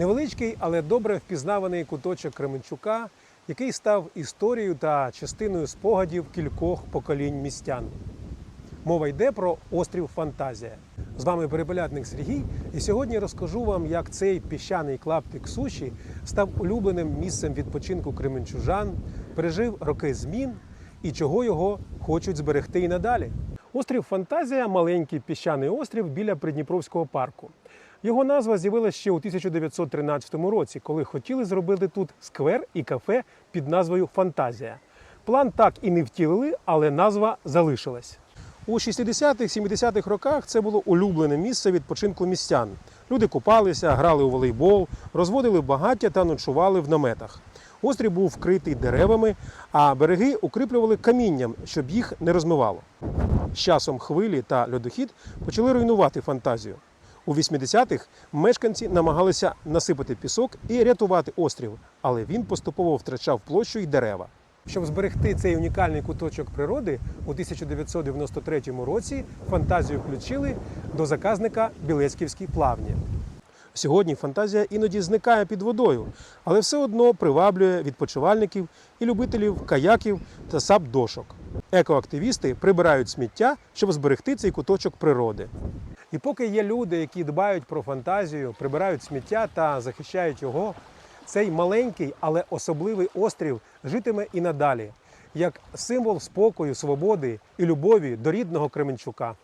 Невеличкий, але добре впізнаваний куточок Кременчука, який став історією та частиною спогадів кількох поколінь містян. Мова йде про острів Фантазія. З вами перепелятник Сергій, і сьогодні розкажу вам, як цей піщаний клаптик суші став улюбленим місцем відпочинку кременчужан, пережив роки змін і чого його хочуть зберегти і надалі. Острів Фантазія маленький піщаний острів біля Придніпровського парку. Його назва з'явилася ще у 1913 році, коли хотіли зробити тут сквер і кафе під назвою Фантазія. План так і не втілили, але назва залишилась. У 60-70-х роках це було улюблене місце відпочинку містян. Люди купалися, грали у волейбол, розводили багаття та ночували в наметах. Острів був вкритий деревами, а береги укріплювали камінням, щоб їх не розмивало. З часом хвилі та льодохід почали руйнувати фантазію. У 80-х мешканці намагалися насипати пісок і рятувати острів, але він поступово втрачав площу й дерева. Щоб зберегти цей унікальний куточок природи, у 1993 році фантазію включили до заказника Білецьківські плавні. Сьогодні фантазія іноді зникає під водою, але все одно приваблює відпочивальників і любителів каяків та сап-дошок. Екоактивісти прибирають сміття, щоб зберегти цей куточок природи. І поки є люди, які дбають про фантазію, прибирають сміття та захищають його, цей маленький, але особливий острів житиме і надалі, як символ спокою, свободи і любові до рідного Кременчука.